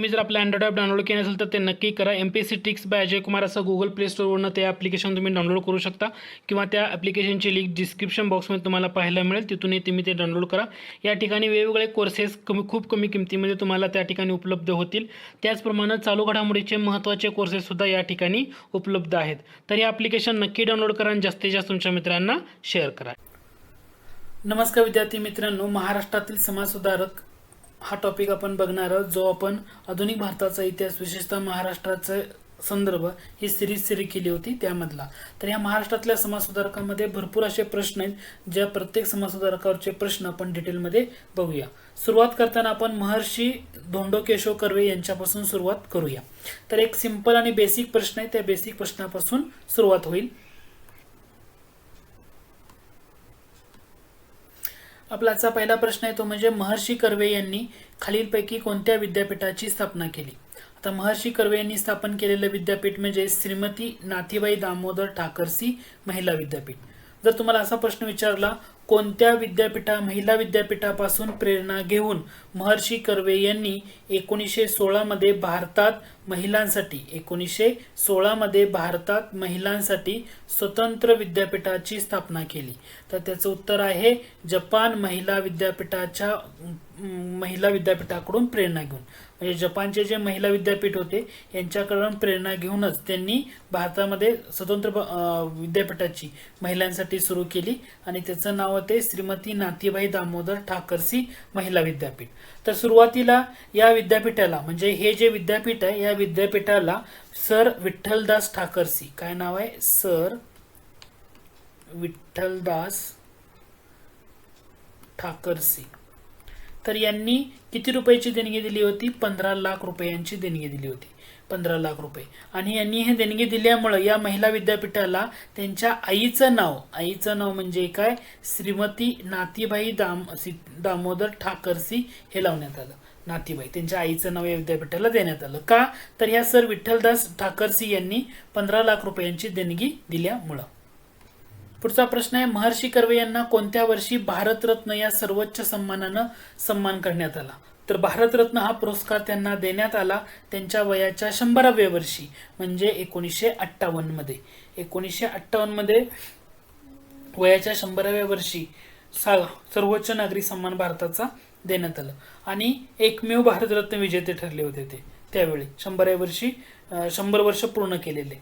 तुम्ही जर आपलं अँड्रॉइड ॲप डाउनलोड केलं असेल तर ते नक्की करा. M P C ticks by Ajay Kumar असं गुगल प्ले स्टोरवरनं ते ॲप्लिकेशन तुम्ही डाउनलोड करू शकता. किंवा त्या ॲप्लिकेशनची लिंक डिस्क्रिप्शन बॉक्समध्ये तुम्हाला पाहायला मिळेल. तिथूनही तुम्ही ते डाउनलोड करा. या ठिकाणी वेगवेगळे कोर्सेस कमी खूप कमी किमतीमध्ये तुम्हाला त्या ठिकाणी उपलब्ध होतील. त्याचप्रमाणे चालू घडामोडीचे महत्त्वाचे कोर्सेससुद्धा या ठिकाणी उपलब्ध आहेत. तर हे ॲप्लिकेशन नक्की डाउनलोड करा आणि जास्तीत जास्त तुमच्या मित्रांना शेअर करा. नमस्कार विद्यार्थी मित्रांनो महाराष्ट्रातील समाजसुधारक हा टॉपिक आपण बघणार आहोत जो आपण आधुनिक भारताचा इतिहास विशेषतः महाराष्ट्राचा संदर्भ ही सिरीज सिरी केली होती त्यामधला. तर या महाराष्ट्रातल्या समाजसुधारकामध्ये भरपूर असे प्रश्न आहेत ज्या प्रत्येक समाजसुधारकावरचे प्रश्न आपण डिटेलमध्ये बघूया. सुरुवात करताना आपण महर्षी धोंडो केशव कर्वे यांच्यापासून सुरुवात करूया. तर एक सिंपल आणि बेसिक प्रश्न आहे त्या बेसिक प्रश्नापासून सुरुवात होईल. आपला आजचा पहिला प्रश्न आहे तो म्हणजे महर्षी कर्वे यांनी खालीलपैकी कोणत्या विद्यापीठाची स्थापना केली? आता महर्षी कर्वे यांनी स्थापन केलेलं विद्यापीठ म्हणजे श्रीमती नाथीबाई दामोदर ठाकरसी महिला विद्यापीठ. जर तुम्हाला असा प्रश्न विचारला कोणत्या विद्यापीठा महिला विद्यापीठापासून प्रेरणा घेऊन महर्षी कर्वे यांनी एकोणीसशे सोळामध्ये भारतात महिलांसाठी. एकोणीसशे सोळामध्ये भारतात महिलांसाठी स्वतंत्र विद्यापीठाची स्थापना केली. तर त्याचं उत्तर आहे जपान महिला विद्यापीठाच्या महिला विद्यापीठाकडून प्रेरणा घेऊन. म्हणजे जपानचे जे महिला विद्यापीठ होते यांच्याकडून प्रेरणा घेऊनच त्यांनी भारतामध्ये स्वतंत्र विद्यापीठाची महिलांसाठी सुरू केली. आणि त्याचं नाव होते श्रीमती नातीबाई दामोदर ठाकरसी महिला विद्यापीठ. तर सुरुवातीला या विद्यापीठाला म्हणजे हे जे विद्यापीठ आहे या विद्यापीठाला सर विठ्ठलदास ठाकरसी. काय नाव आहे? सर विठ्ठलदास ठाकरसी. तर यांनी किती रुपयाची देणगी दिली होती? पंधरा लाख रुपयांची देणगी दिली होती. पंधरा लाख रुपये. आणि यांनी हे देणगी दिल्यामुळं या महिला विद्यापीठाला त्यांच्या आईचं नाव आईचं नाव म्हणजे काय? श्रीमती नातीबाई दाम दामोदर ठाकरसी हे लावण्यात आलं. नातीबाई. त्यांच्या आईचं नाव या विद्यापीठाला देण्यात आलं. का? तर ह्या सर विठ्ठलदास ठाकरसी यांनी पंधरा लाख रुपयांची देणगी दिल्यामुळं. पुढचा प्रश्न आहे महर्षी कर्वे यांना कोणत्या वर्षी भारतरत्न या सर्वोच्च सन्मानानं सन्मान करण्यात आला? तर भारतरत्न हा पुरस्कार त्यांना देण्यात आला त्यांच्या वयाच्या शंभराव्या वर्षी म्हणजे एकोणीसशे अठ्ठावन्नमध्ये एकोणीसशे अठ्ठावन्नमध्ये वयाच्या शंभराव्या वर्षी सा सर्वोच्च नागरी सन्मान भारताचा देण्यात आलं. आणि एकमेव भारतरत्न विजेते ठरले होते ते त्यावेळी. शंभराव्या वर्षी शंभर वर्ष पूर्ण केलेले.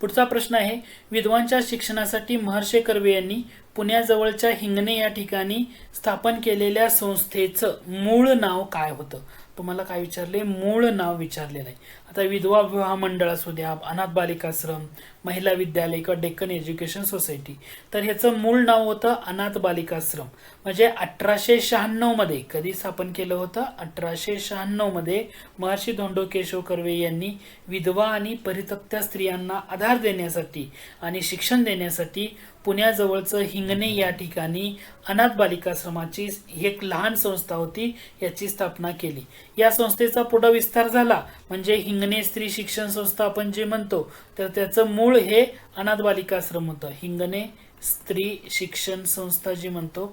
पुढचा प्रश्न आहे विद्वांच्या शिक्षणासाठी महर्षी कर्वे यांनी पुण्याजवळच्या हिंगणे या ठिकाणी स्थापन केलेल्या संस्थेचं मूळ नाव काय होतं? तुम्हाला काय विचारले? मूळ नाव विचारलेलं आहे. तर विधवा विवाह मंडळ असू द्या अनाथ बालिकाश्रम महिला विद्यालय किंवा डेक्कन एज्युकेशन सोसायटी. तर ह्याचं मूळ नाव होतं अनाथ बालिकाश्रम म्हणजे अठराशे शहाण्णवमध्ये कधी स्थापन केलं होतं? अठराशे शहाण्णवमध्ये महर्षी धोंडो केशव कर्वे यांनी विधवा आणि परितक्त्या स्त्रियांना आधार देण्यासाठी आणि शिक्षण देण्यासाठी पुण्याजवळचं हिंगणे या ठिकाणी अनाथ बालिकाश्रमाची एक लहान संस्था होती याची स्थापना केली. या संस्थेचा पुढा विस्तार झाला. म्हणजे हिंगणे स्त्री शिक्षण संस्था आपण जे म्हणतो तर त्याचं मूळ हे अनाथ बालिकाश्रम होतं. हिंगणे स्त्री शिक्षण संस्था जी म्हणतो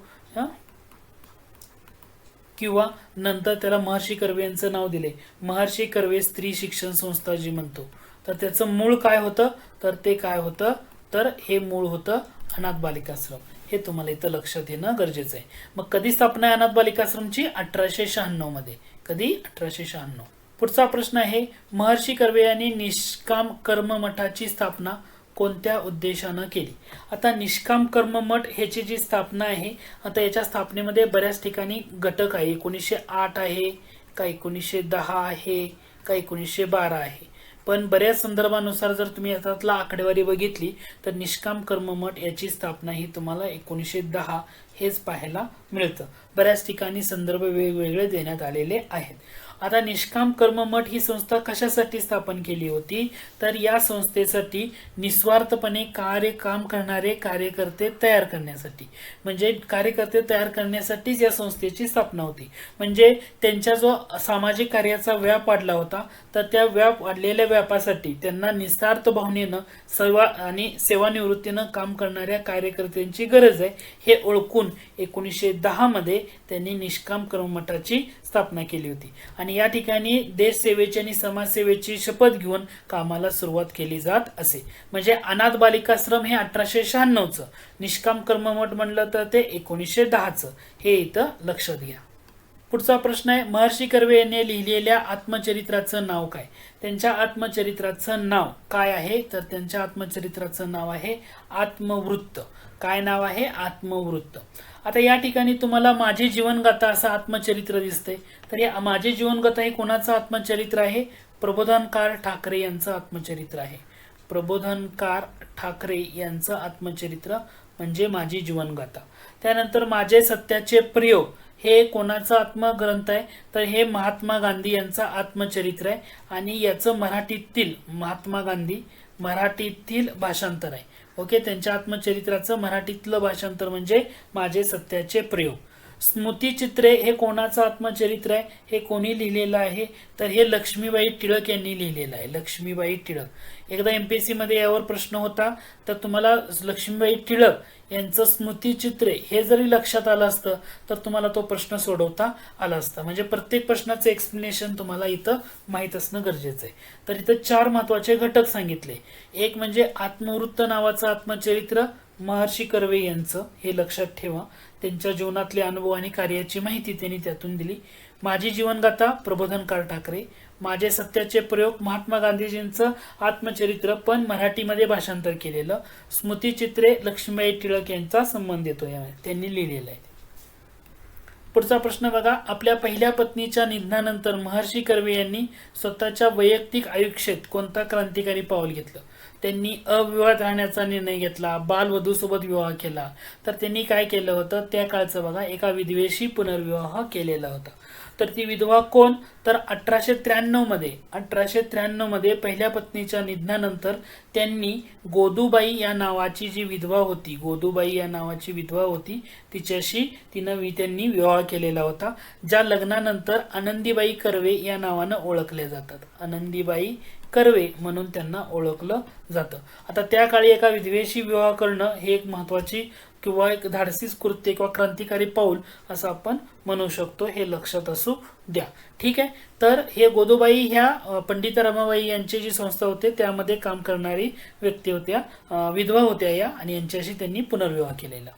किंवा नंतर त्याला महर्षी कर्वे यांचं नाव दिले. महर्षी कर्वे स्त्री शिक्षण संस्था जी म्हणतो. तर त्याचं मूळ काय होतं? तर ते काय होतं? तर हे मूळ होतं अनाथ बालिकाश्रम. हे तुम्हाला इथं लक्षात येणं गरजेचं आहे. मग कधी स्थापना आहे अनाथ बालिकाश्रमची? अठराशे शहाण्णवमध्ये कधी? अठराशे शहाण्णव. पुढचा प्रश्न आहे महर्षी कर्वे यांनी निष्काम कर्म मठाची स्थापना कोणत्या उद्देशानं केली? आता निष्काम कर्म मठ ह्याची जी स्थापना आहे आता याच्या स्थापनेमध्ये बऱ्याच ठिकाणी घटक आहे. एकोणीसशे आठ आहे का एकोणीसशे दहा आहे का एकोणीसशे बारा आहे. पण बऱ्याच संदर्भानुसार जर तुम्ही याच्यातला आकडेवारी बघितली तर निष्काम कर्म मठ याची स्थापना ही तुम्हाला एकोणीसशे दहा हेच पाहायला मिळतं. बऱ्याच ठिकाणी संदर्भ वेगवेगळे देण्यात आलेले आहेत. आता निष्काम कर्म मठ ही संस्था कशासाठी स्थापन केली होती? तर या संस्थेसाठी निस्वार्थपणे कार्य काम करणारे कार्यकर्ते तयार करण्यासाठी. म्हणजे कार्यकर्ते तयार करण्यासाठीच या संस्थेची स्थापना होती. म्हणजे त्यांच्या जो सामाजिक कार्याचा व्याप वाढला होता तर त्या व्याप वाढलेल्या व्यापासाठी त्यांना निस्वार्थ भावनेनं सेवा आणि सेवानिवृत्तीनं काम करणाऱ्या कार्यकर्त्यांची गरज आहे हे ओळखून एकोणीसशे दहामध्ये त्यांनी निष्काम कर्म मठाची स्थापना केली होती. आणि या ठिकाणी देशसेवेची आणि समाजसेवेची शपथ घेऊन कामाला सुरुवात केली जात असे. म्हणजे अनाथ बालिकाश्रम हे अठराशे शहाण्णवचं. निष्काम कर्ममठ म्हणलं तर ते एकोणीसशे दहाचं. हे इथं लक्षात घ्या. पुढचा प्रश्न आहे महर्षी कर्वे यांनी लिहिलेल्या आत्मचरित्राचं नाव काय? त्यांच्या आत्मचरित्राचं नाव काय आहे? तर त्यांच्या आत्मचरित्राचं नाव आहे आत्मवृत्त. काय नाव आहे? आत्मवृत्त. आता या ठिकाणी तुम्हाला माझी जीवनगाथा असं आत्मचरित्र दिसतंय. तर या माझी जीवनगाथा हे कोणाचं आत्मचरित्र आहे? प्रबोधनकार ठाकरे यांचं आत्मचरित्र आहे. प्रबोधनकार ठाकरे यांचं आत्मचरित्र म्हणजे माझी जीवनगाथा. त्यानंतर माझे सत्याचे प्रयोग हे कोणाचा आत्मग्रंथ आहे? तर हे महात्मा गांधी यांचा आत्मचरित्र आहे. आणि याचं मराठीतील महात्मा गांधी मराठीतील भाषांतर आहे. ओके त्यांच्या आत्मचरित्राचं मराठीतलं भाषांतर म्हणजे माझे सत्याचे प्रयोग. स्मृतिचित्रे हे कोणाचं आत्मचरित्र आहे? हे कोणी लिहिलेलं आहे? तर हे लक्ष्मीबाई टिळक यांनी लिहिलेलं आहे. लक्ष्मीबाई टिळक. एकदा एम पी एस सीमध्ये यावर प्रश्न होता तर तुम्हाला लक्ष्मीबाई टिळक यांचं स्मृतिचित्रे हे जरी लक्षात आलं असतं तर तुम्हाला तो प्रश्न सोडवता आला असता. म्हणजे प्रत्येक प्रश्नाचं एक्सप्लेनेशन तुम्हाला इथं माहीत असणं गरजेचं आहे. तर इथं चार महत्त्वाचे घटक सांगितले. एक म्हणजे आत्मवृत्त नावाचं आत्मचरित्र महर्षी कर्वे यांचं हे लक्षात ठेवा. त्यांच्या जीवनातले अनुभव आणि कार्याची माहिती त्यांनी त्यातून दिली. माझी जीवनगाथा प्रबोधनकार ठाकरे. माझे सत्याचे प्रयोग महात्मा गांधीजींचं आत्मचरित्र पण मराठीमध्ये भाषांतर केलेलं. स्मृतिचित्रे लक्ष्मीबाई टिळक यांचा संबंध येतो या त्यांनी लिहिलेलं आहे. पुढचा प्रश्न बघा. आपल्या पहिल्या पत्नीच्या निधनानंतर महर्षी कर्वे यांनी स्वतःच्या वैयक्तिक आयुष्यात कोणता क्रांतिकारी पाऊल घेतलं? त्यांनी अविवाहित राहण्याचा निर्णय घेतला बालवधूसोबत विवाह केला. तर त्यांनी काय केलं होतं? त्या काळचं बघा एका विधवेशी पुनर्विवाह केलेला होता. तर ती विधवा कोण? तर अठराशे त्र्याण्णवमध्ये अठराशे त्र्याण्णवमध्ये पहिल्या पत्नीच्या निधनानंतर त्यांनी गोदूबाई या नावाची जी विधवा होती गोदूबाई या नावाची विधवा होती तिच्याशी तिनं त्यांनी विवाह केलेला होता ज्या लग्नानंतर आनंदीबाई कर्वे या नावानं ओळखले जातात. आनंदीबाई कर्वे म्हणून त्यांना ओळखलं जातं. आता त्या काळी एका विधवेशी विवाह करणं हे एक महत्वाची किंवा एक धाडसीच कृत्य किंवा क्रांतिकारी पाऊल असं आपण म्हणू शकतो हे लक्षात असू द्या. ठीक आहे? तर हे गोदोबाई ह्या पंडित रमाबाई यांची जी संस्था होते त्यामध्ये काम करणारी व्यक्ती होत्या विधवा होत्या या आणि यांच्याशी त्यांनी पुनर्विवाह केलेला.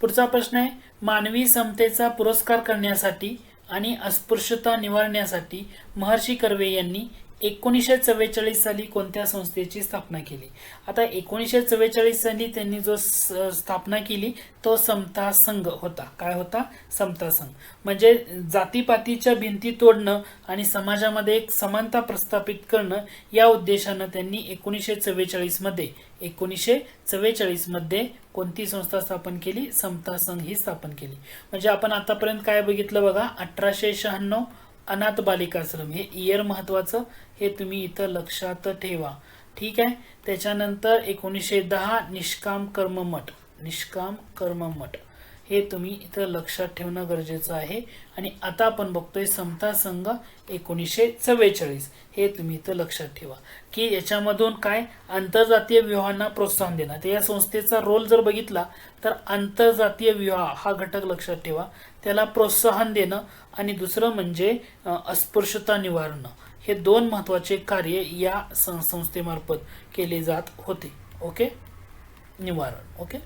पुढचा प्रश्न आहे मानवी समतेचा पुरस्कार करण्यासाठी आणि अस्पृश्यता निवारण्यासाठी महर्षी कर्वे यांनी एकोणीसशे चव्वेचाळीस साली कोणत्या संस्थेची स्थापना केली? आता एकोणीसशे चव्वेचाळीस साली त्यांनी जो स- स्थापना केली तो समता संघ होता. काय होता? समता संघ. म्हणजे जातीपातीच्या भिंती तोडणं आणि समाजामध्ये एक समानता प्रस्थापित करणं या उद्देशानं त्यांनी एकोणीसशे चव्वेचाळीसमध्ये एकोणीसशे चव्वेचाळीसमध्ये कोणती संस्था स्थापन केली? समता संघ ही स्थापन केली. म्हणजे आपण आतापर्यंत काय बघितलं बघा? अठराशे शहाण्णव अनाथ बालिकाश्रम हे इयर महत्वाचं हे तुम्ही इथं लक्षात ठेवा. ठीक आहे? त्याच्यानंतर एकोणीसशे दहा निष्काम कर्ममठ निष्काम कर्ममठ हे तुम्ही इथं लक्षात ठेवणं गरजेचं आहे. आणि आता आपण बघतोय समता संघ एकोणीसशे चव्वेचाळीस. हे तुम्ही इथं लक्षात ठेवा. की याच्यामधून काय? आंतरजातीय विवाहांना प्रोत्साहन देणं. तर या संस्थेचा रोल जर बघितला तर आंतरजातीय विवाह हा घटक लक्षात ठेवा. त्याला प्रोत्साहन देणं आणि दुसरं म्हणजे अस्पृश्यता निवारणं. हे दोन महत्त्वाचे कार्य या सं- संस्थेमार्फत केले जात होते. ओके? निवारण. ओके?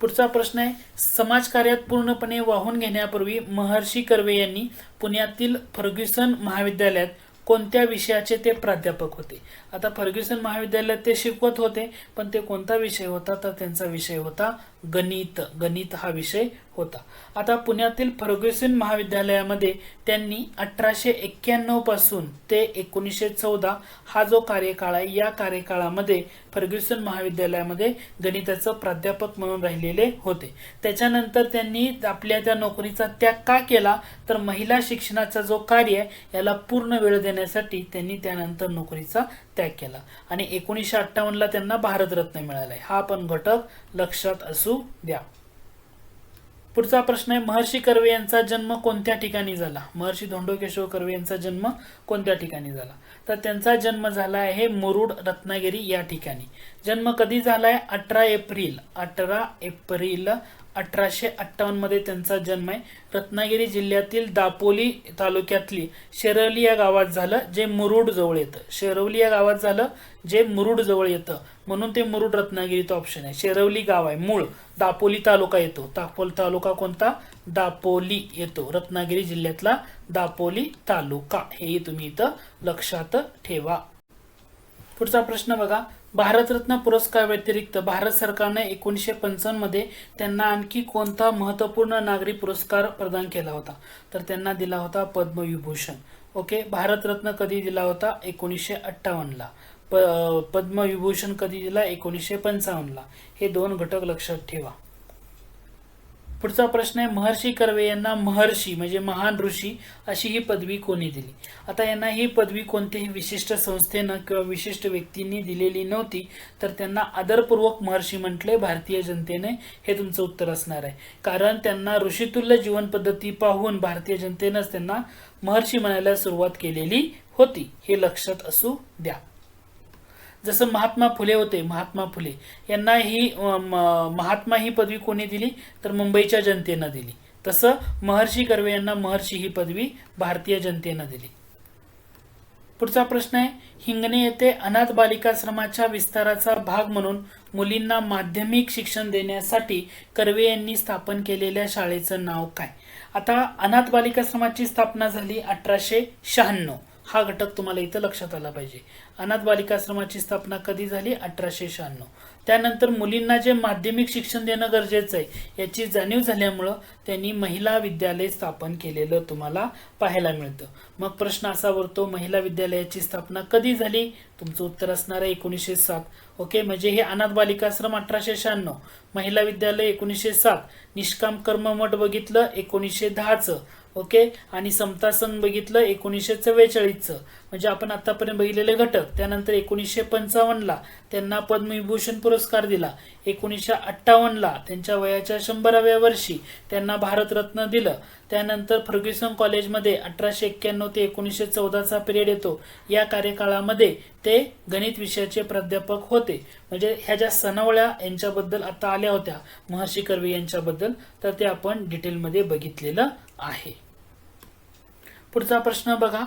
पुढचा प्रश्न आहे समाजकार्यात पूर्णपणे वाहून घेण्यापूर्वी महर्षी कर्वे यांनी पुण्यातील फर्ग्युसन महाविद्यालयात कोणत्या विषयाचे ते प्राध्यापक होते? आता फर्ग्युसन महाविद्यालयात ते शिकवत होते पण ते कोणता विषय होता? तर त्यांचा विषय होता गणित गणित हा विषय होता. आता पुण्यातील फर्ग्युसन महाविद्यालयामध्ये त्यांनी अठराशे एक्क्याण्णवपासून ते एकोणीसशे चौदा हा जो कार्यकाळ आहे या कार्यकाळामध्ये फर्ग्युसन महाविद्यालयामध्ये गणिताचं प्राध्यापक म्हणून राहिलेले होते. त्याच्यानंतर त्यांनी आपल्या त्या नोकरीचा त्याग का केला? तर महिला शिक्षणाचा जो कार्य आहे याला पूर्ण वेळ देण्यासाठी त्यांनी त्यानंतर नोकरीचा त्याग केला. आणि एकोणीसशे अठ्ठावन्नला त्यांना भारतरत्न मिळालाय हा पण घटक लक्षात असू द्या. पुढचा प्रश्न आहे महर्षी कर्वे यांचा जन्म कोणत्या ठिकाणी झाला? महर्षी धोंडो केशव कर्वे यांचा जन्म कोणत्या ठिकाणी झाला? तर त्यांचा जन्म झाला आहे मुरुड रत्नागिरी या ठिकाणी. जन्म कधी झालाय अठरा एप्रिल अठरा एप्रिल अठराशे अठ्ठावन्नमध्ये त्यांचा जन्म आहे. रत्नागिरी जिल्ह्यातील दापोली तालुक्यातली शेरवली या गावात झालं जे मुरुड जवळ येतं. शेरवली या गावात झालं जे मुरुड जवळ येतं. म्हणून ते मुरुड रत्नागिरीचं ऑप्शन आहे. शेरवली गाव आहे. मूळ दापोली तालुका येतो. दापोली तालुका कोणता? दापोली येतो. रत्नागिरी जिल्ह्यातला दापोली तालुका. हेही तुम्ही इथं लक्षात ठेवा. पुढचा प्रश्न बघा. भारतरत्न पुरस्कार व्यतिरिक्त भारत सरकारने एकोणीसशे पंचावन्नमध्ये त्यांना आणखी कोणता महत्त्वपूर्ण नागरी पुरस्कार प्रदान केला होता? तर त्यांना दिला होता पद्मविभूषण. ओके? भारतरत्न कधी दिला होता? एकोणीसशे अठ्ठावन्नला. प पद्मविभूषण कधी दिला? एकोणीसशे पंचावन्नला. हे दोन घटक लक्षात ठेवा. पुढचा प्रश्न आहे महर्षी कर्वे यांना महर्षी म्हणजे महान ऋषी अशी ही पदवी कोणी दिली? आता यांना ही पदवी कोणत्याही विशिष्ट संस्थेनं किंवा विशिष्ट व्यक्तींनी दिलेली नव्हती तर त्यांना आदरपूर्वक महर्षी म्हटले भारतीय जनतेने हे तुमचं उत्तर असणार आहे. कारण त्यांना ऋषितुल्य जीवन पद्धती पाहून भारतीय जनतेनंच त्यांना महर्षी म्हणायला सुरुवात केलेली होती. हे लक्षात असू द्या. जसं महात्मा फुले होते महात्मा फुले. यांना ही म- महात्मा ही पदवी कोणी दिली? तर मुंबईच्या जनतेनं दिली. तसं महर्षी कर्वे यांना महर्षी ही पदवी भारतीय जनतेनं दिली. पुढचा प्रश्न आहे हिंगणे येथे अनाथ बालिकाश्रमाच्या विस्ताराचा भाग म्हणून मुलींना माध्यमिक शिक्षण देण्यासाठी कर्वे यांनी स्थापन केलेल्या शाळेचं नाव काय? आता अनाथ बालिकाश्रमाची स्थापना झाली अठराशे शहाण्णव. हा घटक तुम्हाला इथं लक्षात आला पाहिजे. अनाथ बालिकाश्रमाची स्थापना कधी झाली? अठराशे शहाण्णव. त्यानंतर मुलींना जे माध्यमिक शिक्षण देणं गरजेचं आहे याची जाणीव झाल्यामुळं त्यांनी महिला विद्यालय स्थापन केलेलं तुम्हाला पाहायला मिळतं. मग प्रश्न असा वरतो महिला विद्यालयाची स्थापना कधी झाली? तुमचं उत्तर असणार आहे एकोणीसशे सात. ओके? म्हणजे हे अनाथ बालिकाश्रम अठराशे शहाण्णव. महिला विद्यालय एकोणीसशे सात. निष्काम कर्म मठ बघितलं एकोणीसशे दहाचं. ओके? आणि समता संघ बघितलं एकोणीसशे चव्वेचाळीसचं. म्हणजे आपण आतापर्यंत बघितलेले घटक. त्यानंतर एकोणीसशे पंचावन्नला त्यांना पद्मविभूषण पुरस्कार दिला. एकोणीसशे अठ्ठावन्नला त्यांच्या वयाच्या शंभराव्या वर्षी त्यांना भारतरत्न दिलं. त्यानंतर फर्ग्युसन कॉलेजमध्ये अठराशे एक्क्याण्णव ते एकोणीसशे चौदाचा पिरियड येतो. या कार्यकाळामध्ये ते गणित विषयाचे प्राध्यापक होते. म्हणजे ह्या ज्या सनवळ्या यांच्याबद्दल आता आल्या होत्या महर्षी कर्वे यांच्याबद्दल तर ते आपण डिटेलमध्ये बघितलेलं आहे. पुढचा प्रश्न बघा.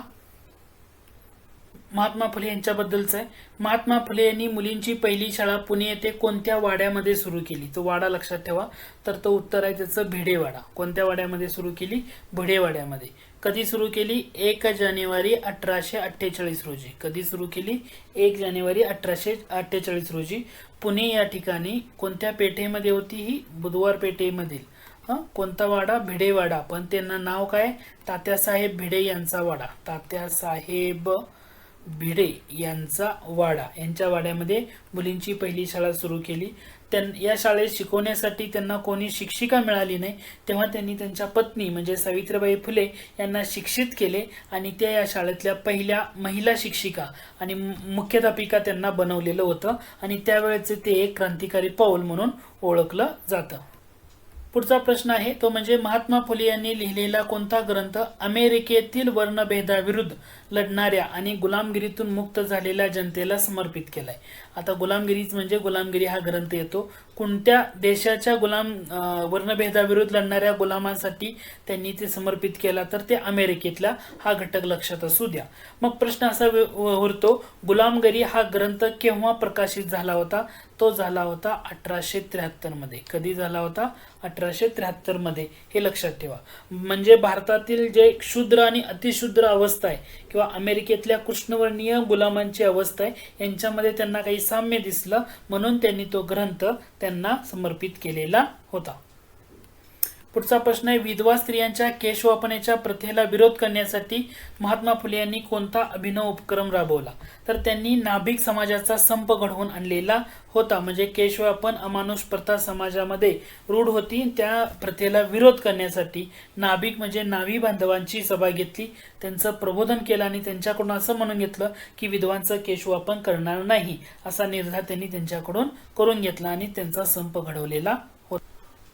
महात्मा फुले यांच्याबद्दलचा आहे. महात्मा फुले यांनी मुलींची पहिली शाळा पुणे येथे कोणत्या वाड्यामध्ये सुरू केली? तो वाडा लक्षात ठेवा. तर तो उत्तर आहे त्याचं भिडेवाडा. कोणत्या वाड्यामध्ये सुरू केली? भिडेवाड्यामध्ये. कधी सुरू केली? एक जानेवारी अठराशे अठ्ठेचाळीस रोजी. कधी सुरू केली? एक जानेवारी अठराशे अठ्ठेचाळीस रोजी. पुणे या ठिकाणी कोणत्या पेठेमध्ये होती ही? बुधवार पेठेमधील. हं? कोणता वाडा? भिडे वाडा पण त्यांना नाव काय? तात्यासाहेब भिडे यांचा वाडा. तात्यासाहेब भिडे यांचा वाडा. यांच्या वाड्यामध्ये मुलींची पहिली शाळा सुरू केली. त्यां या शाळेत शिकवण्यासाठी त्यांना कोणी शिक्षिका मिळाली नाही तेव्हा त्यांनी त्यांच्या पत्नी म्हणजे सावित्रीबाई फुले यांना शिक्षित केले आणि त्या या शाळेतल्या पहिल्या महिला शिक्षिका आणि मुख्याध्यापिका त्यांना बनवलेलं होतं आणि त्यावेळेचे ते एक क्रांतिकारी पाऊल म्हणून ओळखलं जातं. पुढचा प्रश्न आहे तो म्हणजे महात्मा फुले यांनी लिहिलेला कोणता ग्रंथ अमेरिकेतील वर्णभेदाविरुद्ध लढणाऱ्या आणि गुलामगिरीतून मुक्त झालेल्या जनतेला समर्पित केलाय? आता गुलामगिरीच म्हणजे गुलामगिरी हा ग्रंथ येतो. कोणत्या देशाच्या गुलाम वर्णभेदाविरुद्ध लढणाऱ्या गुलामांसाठी त्यांनी ते समर्पित केला तर ते अमेरिकेतला हा घटक लक्षात असू द्या. मग प्रश्न असा उरतो गुलामगिरी हा ग्रंथ केव्हा प्रकाशित झाला होता? तो झाला होता अठराशे त्र्याहत्तरमध्ये कधी झाला होता? अठराशे त्र्याहत्तरमध्ये हे लक्षात ठेवा. म्हणजे भारतातील जे क्षुद्र आणि अतिशुद्र अवस्था आहे किंवा अमेरिकेतल्या कृष्णवर्णीय गुलामांची अवस्था आहे यांच्यामध्ये त्यांना काही साम्य दिसलं म्हणून त्यांनी तो ग्रंथ त्यांना समर्पित केलेला होता. पुढचा प्रश्न आहे विधवा स्त्रियांच्या केशवापनेच्या प्रथेला विरोध करण्यासाठी महात्मा फुले यांनी कोणता अभिनव उपक्रम राबवला? तर त्यांनी नाभिक समाजाचा संप घडवून आणलेला होता. म्हणजे केशवापन अमानुष प्रथा समाजामध्ये रूढ होती. त्या प्रथेला विरोध करण्यासाठी नाभिक म्हणजे नावी बांधवांची सभा घेतली. त्यांचं प्रबोधन केलं आणि त्यांच्याकडून असं म्हणून घेतलं की विधवांचं केशवापन करणार नाही असा निर्धार त्यांनी त्यांच्याकडून करून घेतला आणि त्यांचा संप घडवलेला होता.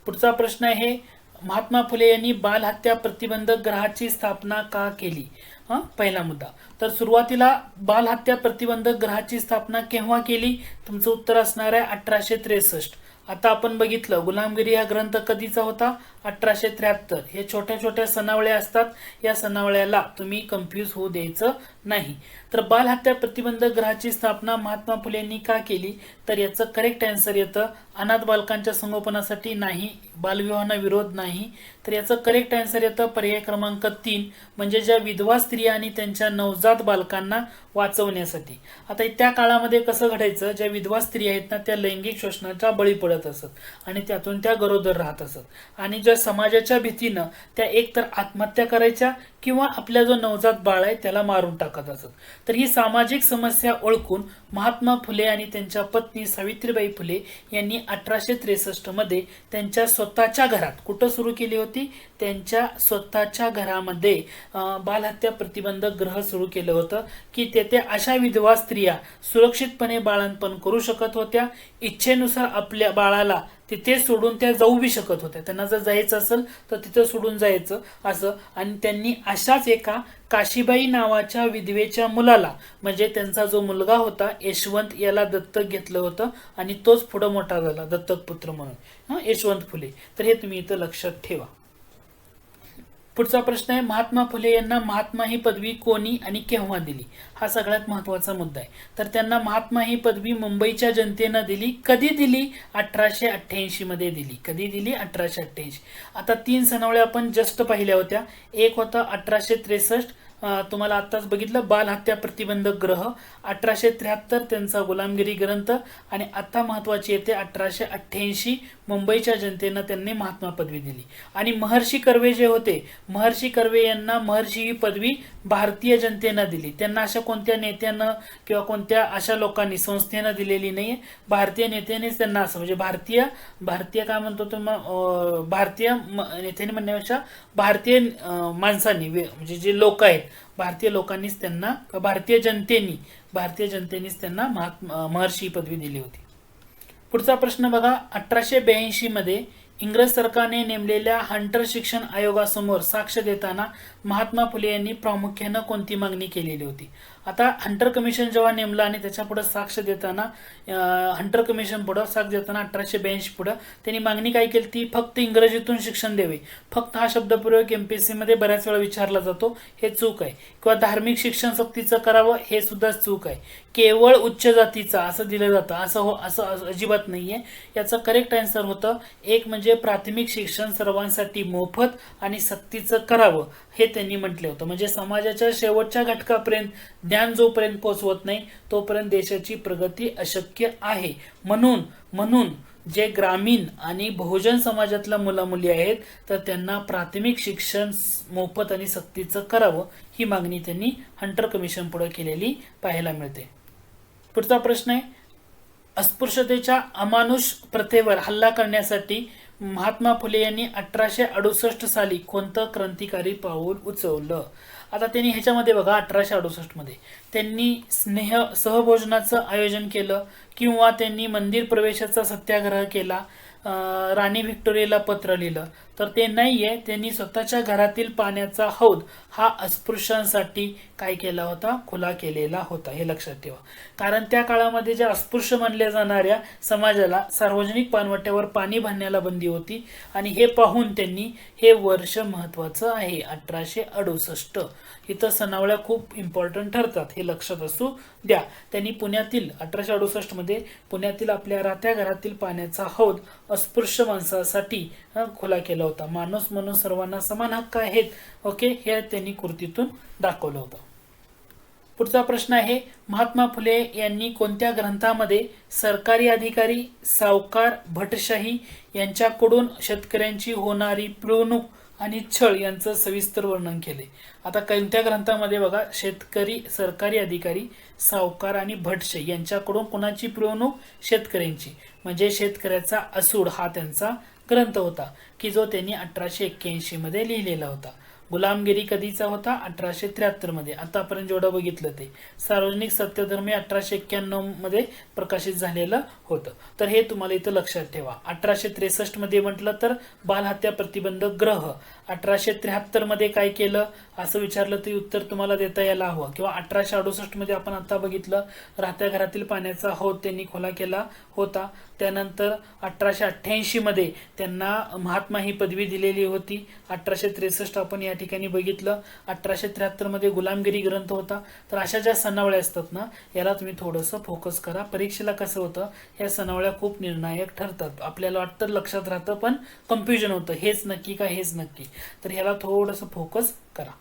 पुढचा प्रश्न आहे महात्मा फुले यांनी बालहत्या प्रतिबंधक ग्रहाची स्थापना का केली? हा पहिला मुद्दा. तर सुरुवातीला बालहत्या प्रतिबंधक ग्रहाची स्थापना केव्हा केली? तुमचं उत्तर असणार आहे अठराशे त्रेसष्ट. आता आपण बघितलं गुलामगिरी हा ग्रंथ कधीचा होता? अठराशे त्र्याहत्तर. हे छोट्या छोट्या सणावळ्या असतात. या सणावळ्याला तुम्ही कन्फ्यूज होऊ द्यायचं नाही. तर बालहत्या प्रतिबंध ग्रहाची स्थापना महात्मा फुले यांनी का केली? तर याचं करेक्ट आन्सर येतं. अनाथ बालकांच्या संगोपनासाठी नाही बालविवाहांना विरोध नाही. तर याचं करेक्ट आन्सर येतं पर्याय क्रमांक तीन म्हणजे ज्या विधवा स्त्रिया आणि त्यांच्या नवजात बालकांना वाचवण्यासाठी. आता त्या काळामध्ये कसं घडायचं? ज्या विधवा स्त्रिया आहेत ना त्या लैंगिक शोषणाच्या बळी पडत असत आणि त्यातून त्या गरोदर राहत असत. आणि ज्या समाजाच्या भीतीनं त्या एकतर आत्महत्या करायच्या किंवा आपला जो नवजात बाळ आहे त्याला मारून टाकत असत. तर ही सामाजिक समस्या ओळखून महात्मा फुले आणि त्यांच्या पत्नी सावित्रीबाई फुले यांनी अठराशे त्रेसष्टमध्ये त्यांच्या स्वतःच्या घरात कुठं सुरू केली होती? त्यांच्या स्वतःच्या घरामध्ये बालहत्या प्रतिबंधक ग्रह सुरू केलं होतं की तेथे अशा विधवा स्त्रिया सुरक्षितपणे बाळांपण करू शकत होत्या? इच्छेनुसार आपल्या बाळाला तिथे सोडून त्या जाऊ बी शकत होत्या. त्यांना जर जायचं असेल तर तिथं सोडून जायचं असं आणि त्यांनी अशाच एका काशीबाई नावाच्या विधवेच्या मुलाला म्हणजे त्यांचा जो मुलगा होता यशवंत याला दत्तक घेतलं होतं आणि तोच पुढं मोठा झाला दत्तक पुत्र म्हणून. यशवंत फुले. तर हे तुम्ही इथं लक्षात ठेवा. पुढचा प्रश्न आहे महात्मा फुले यांना महात्मा ही पदवी कोणी आणि केव्हा दिली? हा सगळ्यात महत्त्वाचा मुद्दा आहे. तर त्यांना महात्मा ही पदवी मुंबईच्या जनतेनं दिली. कधी दिली? अठराशे अठ्ठ्याऐंशी मध्ये दिली. कधी दिली? अठराशे अठ्ठ्याऐंशी. आता तीन सणावळ्या आपण जस्ट पाहिल्या होत्या. एक होता अठराशे त्रेसष्ट तुम्हाला आत्ताच बघितलं बालहत्या प्रतिबंधक ग्रह अठराशे त्र्याहत्तर त्यांचा गुलामगिरी ग्रंथ आणि आता महत्वाची येते अठराशे अठ्ठ्याऐंशी मुंबईच्या जनतेनं त्यांनी महात्मा पदवी दिली. आणि महर्षी कर्वे जे होते महर्षी कर्वे यांना महर्षी ही पदवी भारतीय जनतेनं दिली. त्यांना अशा कोणत्या नेत्यानं किंवा कोणत्या अशा लोकांनी संस्थेनं दिलेली नाहीये. भारतीय नेत्यानेच त्यांना असं म्हणजे भारतीय भारतीय काय म्हणतो तुम्हाला भारतीय म- नेत्याने म्हणण्यापेक्षा भारतीय माणसांनी म्हणजे जे लोक आहेत भारतीय लोकांनीच त्यांना भारतीय जनतेनी भारतीय जनतेनेच त्यांना महात्मा महर्षी पदवी दिली होती. पुढचा प्रश्न बघा. अठराशे ब्याऐंशी मध्ये इंग्रज सरकारने नेमलेल्या हंटर शिक्षण आयोगासमोर साक्ष देताना महात्मा फुले यांनी प्रामुख्यानं कोणती मागणी केलेली होती? आता हंटर कमिशन जेव्हा नेमलं आणि त्याच्यापुढं साक्ष देताना हंटर कमिशन पुढं साक्ष देताना अठराशे ब्याऐंशी पुढं त्यांनी मागणी काय केली? ती फक्त इंग्रजीतून शिक्षण द्यावे. फक्त हा शब्दप्रयोग एमपीएससी सीमध्ये बऱ्याच वेळा विचारला जातो. हे चूक आहे. किंवा धार्मिक शिक्षण सक्तीचं करावं हे सुद्धा चूक आहे. केवळ उच्च जातीचा असं दिलं जातं. असं हो असं अजिबात नाही आहे याचं करेक्ट आन्सर होतं एक म्हणजे प्राथमिक शिक्षण सर्वांसाठी मोफत आणि सक्तीचं करावं हे त्यांनी म्हटलं होतं. म्हणजे समाजाच्या शेवटच्या घटकापर्यंत ज्ञान ज्ञान जोपर्यंत पोचवत नाही तोपर्यंत देशाची प्रगती अशक्य आहे. म्हणून म्हणून जे ग्रामीण आणि बहुजन समाजातल्या मुलामुली आहेत तर त्यांना प्राथमिक शिक्षण मोफत आणि सक्तीचं करावं ही मागणी त्यांनी हंटर कमिशन पुढे केलेली पाहायला मिळते. पुढचा प्रश्न आहे अस्पृश्यतेच्या अमानुष प्रथेवर हल्ला करण्यासाठी महात्मा फुले यांनी अठराशे अडुसष्ट साली कोणतं क्रांतिकारी पाऊल उचवलं आता त्यांनी ह्याच्यामध्ये बघा अठराशे अडुसष्टमध्ये. त्यांनी स्नेह सहभोजनाचं आयोजन केलं किंवा त्यांनी मंदिर प्रवेशाचा सत्याग्रह केला राणी व्हिक्टोरियाला पत्र लिहिलं. तर ते नाहीये. त्यांनी स्वतःच्या घरातील पाण्याचा हौद हा अस्पृश्यांसाठी काय केला होता? खुला केलेला होता. हे लक्षात ठेवा. कारण त्या काळामध्ये ज्या अस्पृश्य मानल्या जाणाऱ्या समाजाला सार्वजनिक पानवट्यावर पाणी भरण्याला बंदी होती आणि हे पाहून त्यांनी हे वर्ष महत्वाचं आहे. अठराशे अडुसष्ट. इथं सणावळ्या खूप इम्पॉर्टंट ठरतात. हे लक्षात असू द्या. त्यांनी पुण्यातील अठराशे अडुसष्टमध्ये पुण्यातील आपल्या राहत्या घरातील पाण्याचा हौद अस्पृश्य माणसासाठी खुला केला होता. माणूस म्हणून सर्वांना समान हक्क आहेत ओके? हे त्यांनी कृतीतून दाखवलं होतं. पुढचा प्रश्न आहे महात्मा फुले यांनी कोणत्या ग्रंथामध्ये सरकारी अधिकारी सावकार भटशाही यांच्याकडून शेतकऱ्यांची होणारी पिळवणूक आणि छळ यांचं सविस्तर वर्णन केले? आता कोणत्या ग्रंथामध्ये बघा शेतकरी सरकारी अधिकारी सावकार आणि भटशाही यांच्याकडून कोणाची पिळवणूक? शेतकऱ्यांची. म्हणजे शेतकऱ्याचा असूड हा त्यांचा ग्रंथ होता की जो त्यांनी अठराशे एक्क्याऐंशी मध्ये लिहिलेला होता. गुलामगिरी कधीचा होता? अठराशे त्र्याहत्तरमध्ये. आतापर्यंत जेवढं बघितलं ते. सार्वजनिक सत्यधर्मी अठराशे एक्क्याण्णवमध्ये प्रकाशित झालेलं होतं. तर हे तुम्हाला इथं लक्षात ठेवा. अठराशे त्रेसष्टमध्ये म्हटलं तर बालहत्या प्रतिबंध ग्रह. अठराशे त्र्याहत्तरमध्ये काय केलं? असं विचारलं तरी उत्तर तुम्हाला देता यायला हवं. किंवा अठराशे अडुसष्टमध्ये आपण आता बघितलं राहत्या घरातील पाण्याचा हौद त्यांनी खोला केला होता. त्यानंतर अठराशे अठ्ठ्याऐंशीमध्ये त्यांना महात्मा ही पदवी दिलेली होती. अठराशे त्रेसष्ट आपण या ठिकाणी बघितलं. अठराशे त्र्याहत्तरमध्ये गुलामगिरी ग्रंथ होता. तर अशा ज्या सणावळ्या असतात ना याला तुम्ही थोडंसं फोकस करा. परीक्षेला कसं होतं? ह्या सणावळ्या खूप निर्णायक ठरतात. आपल्याला वाटतं लक्षात राहतं पण कन्फ्युजन होतं. हेच नक्की का हेच नक्की? तर ह्याला थोडंसं फोकस करा.